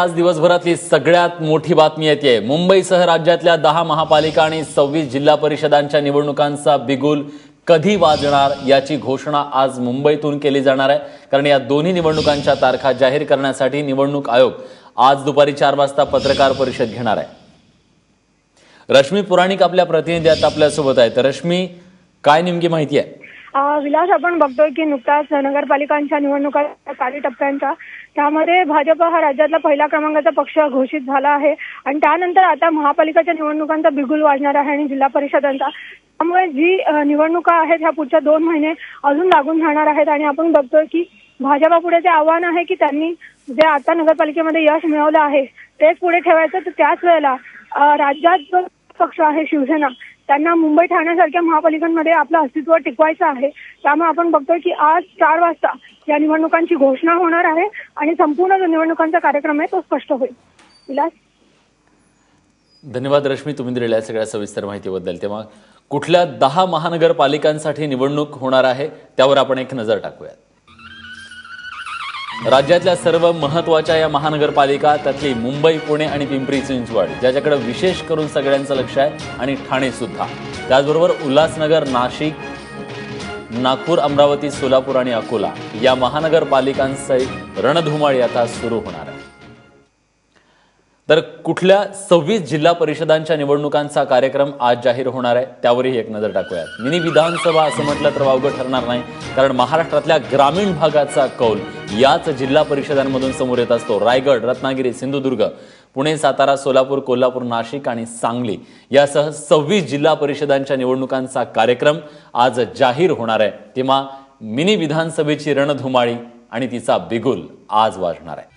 आज दिवसभरातली सगळ्यात मोठी बातमी येते. मुंबईसह राज्यातल्या दहा महापालिका आणि सव्वीस जिल्हा परिषदांच्या निवडणुकांचा बिगुल कधी वाजणार याची घोषणा आज मुंबईतून केली जाणार आहे. कारण या दोन्ही निवडणुकांच्या तारखा जाहीर करण्यासाठी निवडणूक आयोग आज दुपारी चार वाजता पत्रकार परिषद घेणार आहे. रश्मी पुराणिक आपल्या प्रतिनिधी आता आपल्यासोबत आहेत. रश्मी काय नेमकी माहिती आहे? विलास आपण बघतोय की नुकताच नगरपालिकांच्या निवडणुका काही टप्प्यांच्या. त्यामध्ये भाजप हा राज्यातला पहिल्या क्रमांकाचा पक्ष घोषित झाला आहे. आणि त्यानंतर आता महापालिकाच्या निवडणुकांचा बिगुल वाजणार आहे आणि जिल्हा परिषदांचा. त्यामुळे जी निवडणुका आहेत ह्या पुढच्या दोन महिने अजून लागून राहणार आहेत. आणि आपण बघतोय की भाजपापुढे ते आव्हान आहे की त्यांनी जे आता नगरपालिकेमध्ये यश मिळवलं आहे तेच पुढे ठेवायचं. तर त्याच वेळेला राज्यात जो पक्ष आहे शिवसेना त्यांना मुंबई ठाण्यासारख्या महापालिकांमध्ये आपलं अस्तित्व टिकवायचं आहे. त्यामुळे आपण बघतोय की आज चार वाजता या निवडणुकांची घोषणा होणार आहे आणि संपूर्ण जो निवडणुकांचा कार्यक्रम आहे तो स्पष्ट होईल. विलास? धन्यवाद रश्मी तुम्ही दिलेल्या सगळ्या सविस्तर माहितीबद्दल. तेव्हा कुठल्या दहा महानगरपालिकांसाठी निवडणूक होणार आहे त्यावर आपण एक नजर टाकूयात. राज्यातल्या सर्व महत्त्वाच्या या महानगरपालिका त्यातली मुंबई पुणे आणि पिंपरी चिंचवड ज्याच्याकडे विशेष करून सगळ्यांचं लक्ष आहे आणि ठाणे सुद्धा. त्याचबरोबर उल्हासनगर नाशिक नागपूर अमरावती सोलापूर आणि अकोला या महानगरपालिकांसहित रणधुमाळी आता सुरू होणार आहे. तर कुठल्या सव्वीस जिल्हा परिषदांच्या निवडणुकांचा कार्यक्रम आज जाहीर होणार आहे त्यावरही एक नजर टाकूयात. मिनी विधानसभा असं म्हटलं तर वावगं ठरणार नाही कारण महाराष्ट्रातल्या ग्रामीण भागाचा कौल याच जिल्हा परिषदांमधून समोर येत असतो. रायगड रत्नागिरी सिंधुदुर्ग पुणे सातारा सोलापूर कोल्हापूर नाशिक आणि सांगली यासह सव्वीस जिल्हा परिषदांच्या निवडणुकांचा कार्यक्रम आज जाहीर होणार आहे. तेव्हा मिनी विधानसभेची रणधुमाळी आणि तिचा बिगुल आज वाजणार आहे.